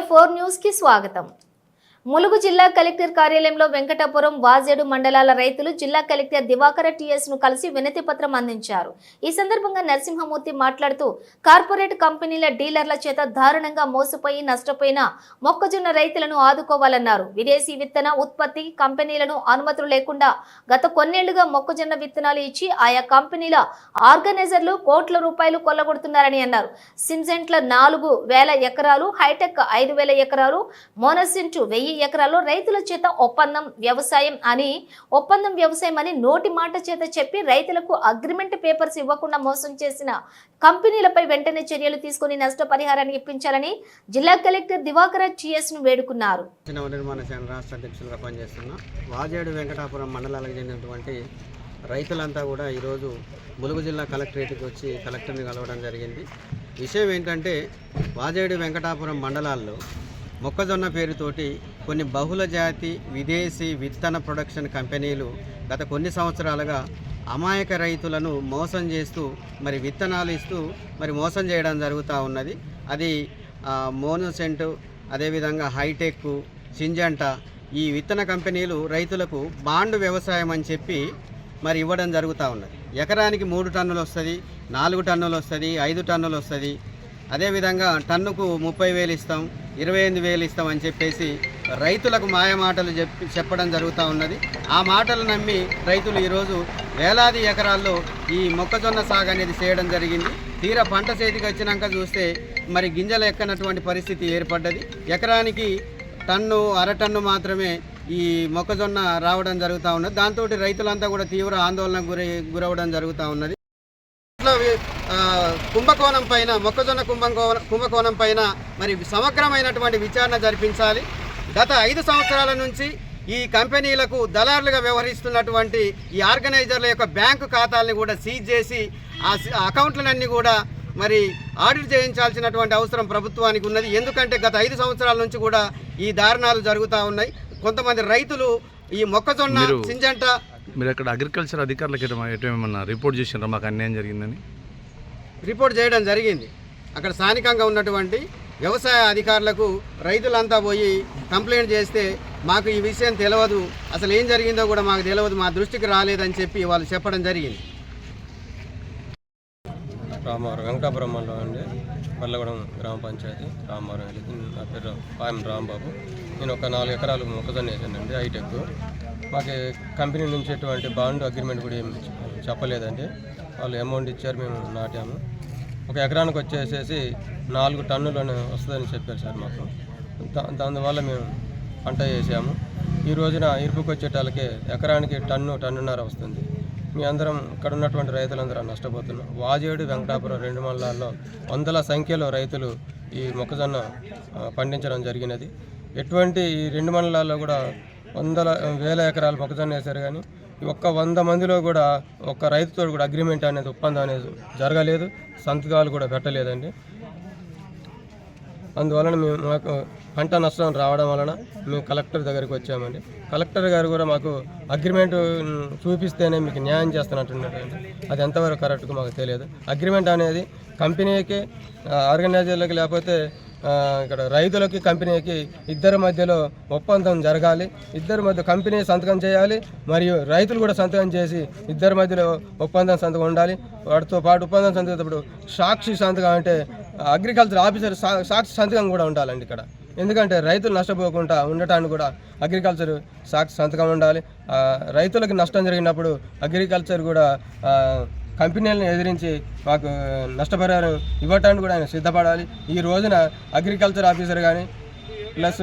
Four న్యూస్కి స్వాగతం. ములుగు జిల్లా కలెక్టర్ కార్యాలయంలో వెంకటాపురం వాజేడు మండలాల రైతులు జిల్లా కలెక్టర్ దివాకర టిఎస్ను కలిసి వినతి పత్రం అందించారు. ఈ సందర్భంగా నరసింహమూర్తి మాట్లాడుతూ కార్పొరేట్ కంపెనీల డీలర్ల చేత దారుణంగా మోసపోయి నష్టపోయిన మొక్కజొన్న రైతులను ఆదుకోవాలన్నారు. విదేశీ విత్తన ఉత్పత్తి కంపెనీలను అనుమతులు లేకుండా గత కొన్నేళ్ళుగా మొక్కజొన్న విత్తనాలు ఇచ్చి ఆయా కంపెనీల ఆర్గనైజర్లు కోట్ల రూపాయలు కొల్లగొడుతున్నారని అన్నారు. సింజెంట్ల నాలుగు వేల ఎకరాలు హైటెక్ ఐదు వేల ఎకరాలు మోనసింటు వెయ్యి ఎకరాల్లో రైతుల చేత ఒప్పందం వ్యవసాయం అని ఒప్పందం వ్యవసాయం అని నోటి మాట చేత చెప్పి రైతులకు అగ్రిమెంట్ పేపర్స్ ఇవ్వకుండా మోసం చేసిన కంపెనీలపై వెంటనే చర్యలు తీసుకుని నష్టపరిహారాన్ని ఇప్పించాలని జిల్లా కలెక్టర్ దివాకర చిఎస్ను వేడుకున్నారు. చిన్న నిర్మాణ రాష్ట్ర అధ్యక్షులుగా పనిచేస్తున్న వాజేడు వెంకటాపురం మండలాలకు చెందినటువంటి రైతులంతా కూడా ఈరోజు ములుగు జిల్లా కలెక్టరేట్కి వచ్చి కలెక్టర్ని కలవడం జరిగింది. విషయం ఏంటంటే వాజేడు వెంకటాపురం మండలాల్లో మొక్కజొన్న పేరుతోటి కొన్ని బహుళ జాతి విదేశీ విత్తన ప్రొడక్షన్ కంపెనీలు గత కొన్ని సంవత్సరాలుగా అమాయక రైతులను మోసం చేస్తూ మరి విత్తనాలు ఇస్తూ మరి మోసం చేయడం జరుగుతూ ఉన్నది. అది మోనోసెంట్ అదేవిధంగా హైటెక్ సింజంట ఈ విత్తన కంపెనీలు రైతులకు బాండ్ వ్యవసాయం అని చెప్పి మరి ఇవ్వడం జరుగుతూ ఉన్నది. ఎకరానికి మూడు టన్నులు వస్తుంది నాలుగు టన్నులు వస్తుంది ఐదు టన్నులు వస్తుంది. అదేవిధంగా టన్నుకు ముప్పై వేలు ఇస్తాం ఇరవై ఎనిమిది వేలు ఇస్తాం అని చెప్పేసి రైతులకు మాయమాటలు చెప్పి చెప్పడం జరుగుతూ ఉన్నది. ఆ మాటలు నమ్మి రైతులు ఈరోజు వేలాది ఎకరాల్లో ఈ మొక్కజొన్న సాగు అనేది చేయడం జరిగింది. తీరా పంట చేతికి వచ్చినాక చూస్తే మరి గింజలు ఎక్కనటువంటి పరిస్థితి ఏర్పడ్డది. ఎకరానికి టన్ను అర టన్ను మాత్రమే ఈ మొక్కజొన్న రావడం జరుగుతూ ఉన్నది. దాంతో రైతులంతా కూడా తీవ్ర ఆందోళనకు గురై గురవడం జరుగుతూ ఉన్నది. కుంభకోణం పైన మొక్కజొన్న కుంభకోణం కుంభకోణం పైన మరి సమగ్రమైనటువంటి విచారణ జరిపించాలి. గత ఐదు సంవత్సరాల నుంచి ఈ కంపెనీలకు దళారులుగా వ్యవహరిస్తున్నటువంటి ఈ ఆర్గనైజర్ల యొక్క బ్యాంకు ఖాతాలని కూడా సీజ్ చేసి ఆ అకౌంట్లన్నీ కూడా మరి ఆడిట్ చేయించాల్సినటువంటి అవసరం ప్రభుత్వానికి ఉన్నది. ఎందుకంటే గత ఐదు సంవత్సరాల నుంచి కూడా ఈ దారుణాలు జరుగుతూ ఉన్నాయి. కొంతమంది రైతులు ఈ మొక్కజొన్న సింజంట మీరు అక్కడ అగ్రికల్చర్ అధికారులకి ఏమన్నా రిపోర్ట్ చేసినారా? మాకు అన్యాయం జరిగిందని? రిపోర్ట్ చేయడం జరిగింది. అక్కడ స్థానికంగా ఉన్నటువంటి వ్యవసాయ అధికారులకు రైతులంతా పోయి కంప్లైంట్ చేస్తే మాకు ఈ విషయం తెలియదు అసలు ఏం జరిగిందో కూడా మాకు తెలియదు మా దృష్టికి రాలేదని చెప్పి వాళ్ళు చెప్పడం జరిగింది. రామవరం వెంకటాపురం మండలం అండి. పల్లగూడెం గ్రామ పంచాయతీ రామవరం వెళ్ళి నా పేరు పాయం రాంబాబు. నేను ఒక నాలుగు ఎకరాలు మొక్కజొన్న వేసానండి హైటెక్. మాకు కంపెనీ నుంచి ఎటువంటి బాండ్ అగ్రిమెంట్ కూడా ఏమి చెప్పలేదండి. వాళ్ళు అమౌంట్ ఇచ్చారు మేము నాటాము. ఒక ఎకరానికి వచ్చేసేసి నాలుగు టన్నులు వస్తుందని చెప్పారు సార్ మాకు. దానివల్ల మేము పంట వేసాము. ఈ రోజున ఇరుపుకి వచ్చేటాలకే ఎకరానికి టన్ను టన్నున్నర వస్తుంది. మీ అందరం ఇక్కడ ఉన్నటువంటి రైతులందరూ నష్టపోతున్నాం. వాజేడు వెంకటాపురం రెండు మండలాల్లో వందల సంఖ్యలో రైతులు ఈ మొక్కజొన్న పండించడం జరిగినది. ఎటువంటి ఈ రెండు మండలాల్లో కూడా వందల వేల ఎకరాలు మొక్కజొన్న వేశారు కానీ ఒక్క వంద మందిలో కూడా ఒక్క రైతుతో కూడా అగ్రిమెంట్ అనేది ఒప్పందం అనేది జరగలేదు. సంతకాలు కూడా పెట్టలేదండి. అందువలన మేము మాకు పంట నష్టం రావడం వలన మేము కలెక్టర్ దగ్గరికి వచ్చామండి. కలెక్టర్ గారు కూడా మాకు అగ్రిమెంట్ చూపిస్తేనే మీకు న్యాయం చేస్తున్నట్టున్నారండి. అది ఎంతవరకు కరెక్ట్గా మాకు తెలియదు. అగ్రిమెంట్ అనేది కంపెనీకి ఆర్గనైజర్లకు లేకపోతే ఇక్కడ రైతులకి కంపెనీకి ఇద్దరి మధ్యలో ఒప్పందం జరగాలి. ఇద్దరి మధ్య కంపెనీ సంతకం చేయాలి. మరియు రైతులు కూడా సంతకం చేసి ఇద్దరి మధ్యలో ఒప్పందం సంతకం ఉండాలి. వాటితో పాటు ఒప్పందం సంతకం సాక్షి సంతకం అంటే అగ్రికల్చర్ ఆఫీసర్ సా- సాక్షి సంతకం కూడా ఉండాలండి ఇక్కడ. ఎందుకంటే రైతులు నష్టపోకుండా ఉండటానికి కూడా అగ్రికల్చర్ సాక్షి సంతకం ఉండాలి. రైతులకు నష్టం జరిగినప్పుడు అగ్రికల్చర్ కూడా కంపెనీలను ఎదిరించి మాకు నష్టపరిహారం ఇవ్వటానికి కూడా ఆయన సిద్ధపడాలి. ఈ రోజున అగ్రికల్చర్ ఆఫీసర్ కానీ ప్లస్